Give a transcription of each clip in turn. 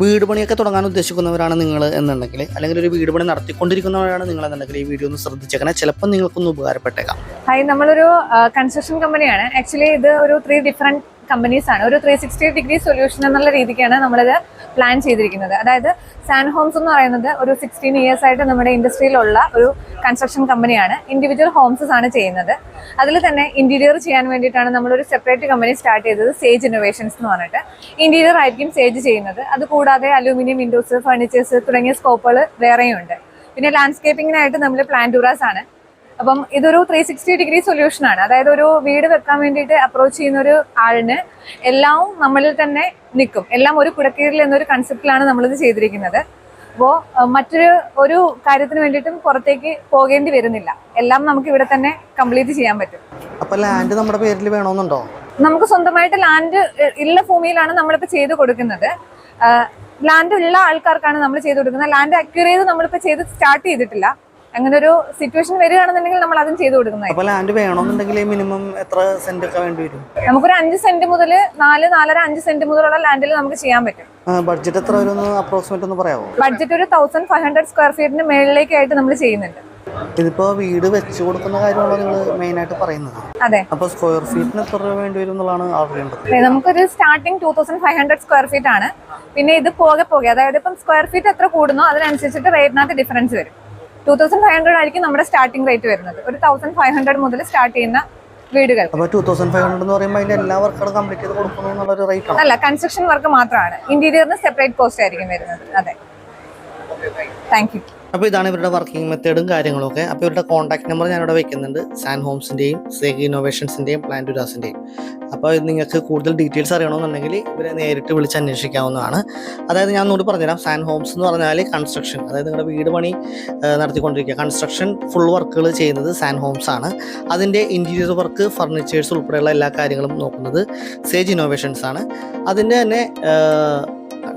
വീട് പണിയൊക്കെ തുടങ്ങാൻ ഉദ്ദേശിക്കുന്നവരാണ് നിങ്ങൾ എന്നുണ്ടെങ്കിൽ അല്ലെങ്കിൽ ഒരു വീട് പണി നടത്തിക്കൊണ്ടിരിക്കുന്നവരാണ് നിങ്ങൾ എന്നുണ്ടെങ്കിൽ ഈ വീഡിയോ ഒന്ന് ശ്രദ്ധിച്ചേക്കണേ. ചിലപ്പോൾ നിങ്ങൾക്കൊന്ന് ഉപകാരപ്പെട്ടേക്കാം. ഹായ് നമ്മളൊരു കൺസ്ട്രക്ഷൻ കമ്പനിയാണ് ആക്ച്വലി ഇത് ഒരു ത്രീ ഡിഫറെന്റ് കമ്പനീസ് ആണ്. ഒരു ത്രീ സിക്സ്റ്റി ഡിഗ്രി സൊല്യൂഷൻ എന്നുള്ള രീതിക്കാണ് നമ്മളിത് പ്ലാൻ ചെയ്തിരിക്കുന്നത്. അതായത് സാൻ ഹോംസ് എന്ന് പറയുന്നത് ഒരു സിക്സ്റ്റീൻ ഇയേഴ്സ് ആയിട്ട് നമ്മുടെ ഇൻഡസ്ട്രിയിലുള്ള ഒരു കൺസ്ട്രക്ഷൻ കമ്പനിയാണ് ഇൻഡിവിജ്വൽ ഹോംസസ് ആണ് ചെയ്യുന്നത്. അതിൽ തന്നെ ഇന്റീരിയർ ചെയ്യാൻ വേണ്ടിയിട്ടാണ് നമ്മളൊരു സെപ്പറേറ്റ് കമ്പനി സ്റ്റാർട്ട് ചെയ്തത് സേജ് ഇന്നോവേഷൻസ് എന്ന് പറഞ്ഞിട്ട്. ഇന്റീരിയർ ആയിരിക്കും സേജ് ചെയ്യുന്നത്. അതുകൂടാതെ അലൂമിനിയം വിൻഡോസ് ഫർണിച്ചേഴ്സ് തുടങ്ങിയ സ്കോപ്പുകൾ വേറെയും ഉണ്ട് പിന്നെ ലാൻഡ്സ്കേപ്പിങ്ങിനായിട്ട് നമ്മൾ പ്ലാന്റൂറാസ് ആണ്. അപ്പം ഇതൊരു ത്രീ സിക്സ്റ്റി ഡിഗ്രി സൊല്യൂഷൻ ആണ്. അതായത് ഒരു വീട് വെക്കാൻ വേണ്ടിയിട്ട് അപ്രോച്ച് ചെയ്യുന്ന ഒരു ആളിന് എല്ലാം നമ്മളിൽ തന്നെ നിൽക്കും. എല്ലാം ഒരു കുടക്കീഴിൽ എന്നൊരു കൺസെപ്റ്റിലാണ് നമ്മളിത് ചെയ്തിരിക്കുന്നത്. അപ്പോൾ മറ്റൊരു ഒരു കാര്യത്തിന് വേണ്ടിയിട്ടും പുറത്തേക്ക് പോകേണ്ടി വരുന്നില്ല. എല്ലാം നമുക്ക് ഇവിടെ തന്നെ കംപ്ലീറ്റ് ചെയ്യാൻ പറ്റും. അപ്പൊ ലാൻഡ് നമ്മുടെ പേരിൽ വേണമെന്നുണ്ടോ നമുക്ക് സ്വന്തമായിട്ട് ലാൻഡ് ഉള്ള ഭൂമിയിലാണ് നമ്മളിപ്പോൾ ചെയ്ത് കൊടുക്കുന്നത്. ലാൻഡ് ഉള്ള ആൾക്കാർക്കാണ് നമ്മൾ ചെയ്ത് കൊടുക്കുന്നത്. ലാൻഡ് അക്യൂർ ചെയ്ത് നമ്മളിപ്പോൾ ചെയ്ത് സ്റ്റാർട്ട് ചെയ്തിട്ടില്ല. അങ്ങനെ ഒരു സിറ്റുവേഷൻ വരികയാണെന്നുണ്ടെങ്കിൽ നമ്മൾ അതും ചെയ്തു കൊടുക്കുന്നത് ലാൻഡ് വേണമെന്നുണ്ടെങ്കിൽ മിനിമം എത്ര സെന്റ് ഒക്കെ വേണ്ടി വരും? നമുക്കൊരു അഞ്ച് സെന്റ് മുതൽ നാല് നാലര അഞ്ച് സെന്റ് മുതലുള്ള ലാൻഡിൽ നമുക്ക് ചെയ്യാൻ പറ്റും. ബഡ്ജറ്റ് എത്ര വരും അപ്രോക്സിമേറ്റ് ഒന്ന് പറയാമോ ബഡ്ജറ്റ് ഒരു തൗസൻഡ് ഫൈവ് ഹൺഡ്രഡ് സ്ക്വയർ ഫീറ്റിന് മേളിലേക്കായിട്ട് നമ്മൾ ചെയ്യുന്നുണ്ട്. ഇതിപ്പോ വീട് വെച്ച് കൊടുക്കുന്ന കാര്യമാണോ നിങ്ങൾ മെയിൻ ആയിട്ട് പറയുന്നത്? അതെ. അപ്പൊ സ്ക്വയർ ഫീറ്റിന് എത്ര രൂപ വേണ്ടി വരും എന്നുള്ളതാണ് അറിയേണ്ടത് നമുക്കൊരു starting two thousand five hundred square feet ആണ്. പിന്നെ ഇത് പോകെ പോകെ അതായത് ഇപ്പം സ്ക്വയർ ഫീറ്റ് എത്ര കൂടുന്നോ അതിനനുസരിച്ചിട്ട് റേറ്റിനകത്ത് ഡിഫറൻസ് വരും. ടൂ തൗസൻഡ് ഫൈവ് ഹൺഡ്രഡ് ആയിരിക്കും നമ്മുടെ സ്റ്റാർട്ടിംഗ് റേറ്റ് വരുന്നത്. ഒരു തൗസൻഡ് ഫൈവ് ഹൺഡ്രഡ് മുതൽ സ്റ്റാർട്ട് ചെയ്യുന്ന വീടുകൾ. അപ്പോൾ ടൂ തൗസൻഡ് ഫൈവ് ഹൺഡ്രഡ് എന്ന് പറയുമ്പോൾ അതിന്റെ എല്ലാ വർക്കുകളും കംപ്ലീറ്റ് ചെയ്ത് കൊടുക്കുന്നു എന്നുള്ളൊരു റേറ്റ് ആണ്. അല്ല കൺസ്ട്രക്ഷൻ വർക്ക് മാത്രമാണ്. ഇന്റീരിയറിന് സെപ്പറേറ്റ് കോസ്റ്റ് ആയിരിക്കും വരുന്നത്. അതെ. താങ്ക് യു അപ്പോൾ ഇതാണ് ഇവരുടെ വർക്കിംഗ് മെത്തേഡും കാര്യങ്ങളൊക്കെ അപ്പോൾ ഇവരുടെ കോൺടാക്ട് നമ്പർ ഞാനിവിടെ വെക്കുന്നുണ്ട്. സാൻ ഹോംസിന്റെയും സേഗ് ഇന്നോവേഷൻസിന്റെയും പ്ലാൻ ഡുരാസിന്റെയും അപ്പോൾ നിങ്ങൾക്ക് കൂടുതൽ ഡീറ്റെയിൽസ് അറിയണമെന്നുണ്ടെങ്കിൽ ഇവരെ നേരിട്ട് വിളിച്ച് അന്വേഷിക്കാവുന്നതാണ്. അതായത് ഞാൻ ഒന്നുകൂടി പറഞ്ഞുതരാം. സാൻ ഹോംസ് എന്ന് പറഞ്ഞാൽ കൺസ്ട്രക്ഷൻ അതായത് നിങ്ങളുടെ വീട് പണി നടത്തിക്കൊണ്ടിരിക്കുക. കൺസ്ട്രക്ഷൻ ഫുൾ വർക്കുകൾ ചെയ്യുന്നത് സാൻ ഹോംസ് ആണ്. അതിന്റെ ഇന്റീരിയർ വർക്ക് ഫർണിച്ചേഴ്സ് ഉൾപ്പെടെയുള്ള എല്ലാ കാര്യങ്ങളും നോക്കുന്നത് സേജ് ഇന്നോവേഷൻസ് ആണ്. അതിന്റെ തന്നെ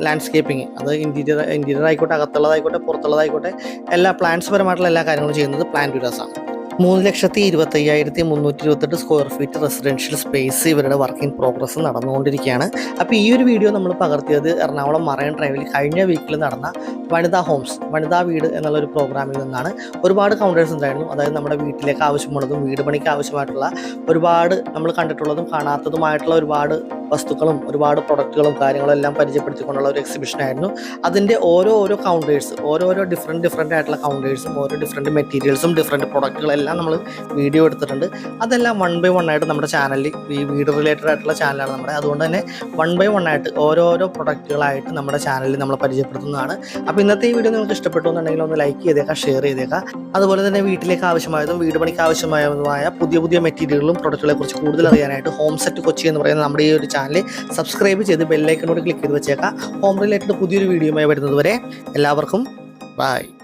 ലാൻഡ്സ്കേപ്പിംഗ് അത് ഇന്റീരിയർ ഇന്റീരിയർ ആയിക്കോട്ടെ അകത്തുള്ളതായിക്കോട്ടെ പുറത്തുള്ളതായിക്കോട്ടെ എല്ലാ പ്ലാന്റ്സ് പരമായിട്ടുള്ള എല്ലാ കാര്യങ്ങളും ചെയ്യുന്നത് പ്ലാന്റ് ആണ്. മൂന്ന് ലക്ഷത്തി ഇരുപത്തി അയ്യായിരത്തി മുന്നൂറ്റി ഇരുപത്തെട്ട് സ്ക്വയർ ഫീറ്റ് റെസിഡൻഷ്യൽ സ്പേസ് ഇവരുടെ വർക്ക് ഇൻ പ്രോഗ്രസ് നടന്നുകൊണ്ടിരിക്കുകയാണ്. അപ്പോൾ ഈ ഒരു വീഡിയോ നമ്മൾ പകർത്തിയത് എറണാകുളം മറൈൻ ഡ്രൈവിൽ കഴിഞ്ഞ വീക്കിൽ നടന്ന വനിതാ ഹോംസ് വനിതാ വീട് എന്നുള്ള ഒരു പ്രോഗ്രാമിൽ നിന്നാണ് ഒരുപാട് കൗണ്ടേഴ്സ് ഉണ്ടായിരുന്നു. അതായത് നമ്മുടെ വീട്ടിലേക്ക് ആവശ്യമുള്ളതും വീട് പണിക്ക് ആവശ്യമായിട്ടുള്ള ഒരുപാട് നമ്മൾ കണ്ടിട്ടുള്ളതും കാണാത്തതുമായിട്ടുള്ള ഒരുപാട് വസ്തുക്കളും ഒരുപാട് പ്രൊഡക്റ്റുകളും കാര്യങ്ങളും എല്ലാം പരിചയപ്പെടുത്തിക്കൊണ്ടുള്ള ഒരു എക്സിബിഷനായിരുന്നു അതിന്റെ ഓരോ ഓരോ കൗണ്ടേഴ്സ് ഓരോരോ ഡിഫറെന്റ് ഡിഫറെന്റ് ആയിട്ടുള്ള കൗണ്ടേഴ്സും ഓരോ ഡിഫറെന്റ് മെറ്റീരിയൽസും ഡിഫറെന്റ് പ്രൊഡക്റ്റുകളെല്ലാം നമ്മൾ വീഡിയോ എടുത്തിട്ടുണ്ട്. അതെല്ലാം വൺ ബൈ വൺ ആയിട്ട് നമ്മുടെ ചാനലിൽ ഈ വീട് റിലേറ്റഡ് ആയിട്ടുള്ള ചാനലാണ് നമ്മുടെ. അതുകൊണ്ട് തന്നെ വൺ ബൈ വൺ ആയിട്ട് ഓരോരോ പ്രൊഡക്റ്റുകളായിട്ട് നമ്മുടെ ചാനലിൽ നമ്മൾ പരിചയപ്പെടുത്തുന്നതാണ്. അപ്പോൾ ഇന്നത്തെ ഈ വീഡിയോ നിങ്ങൾക്ക് ഇഷ്ടപ്പെട്ടു എന്നുണ്ടെങ്കിൽ ഒന്ന് ലൈക്ക് ചെയ്തേക്കാം ഷെയർ ചെയ്തേക്കാം. അതുപോലെ തന്നെ വീട്ടിലേക്ക് ആവശ്യമായതും വീട് പണിക്ക് ആവശ്യമായതുമായ പുതിയ പുതിയ മെറ്റീരിയലുകളും പ്രൊഡക്റ്റുകളെ കുറിച്ച് കൂടുതൽ അറിയാനായിട്ട് ഹോം സെറ്റ് കൊച്ചി എന്ന് പറയുന്ന നമ്മുടെ ഈ ഒരു ചാനൽ സബ്സ്ക്രൈബ് ചെയ്ത് ബെല്ലൈക്കനോട് ക്ലിക്ക് ചെയ്ത് വെച്ചേക്കാം. ഹോം റിലേറ്റഡ് പുതിയൊരു വീഡിയോയുമായി വരുന്നത് വരെ എല്ലാവർക്കും ബൈ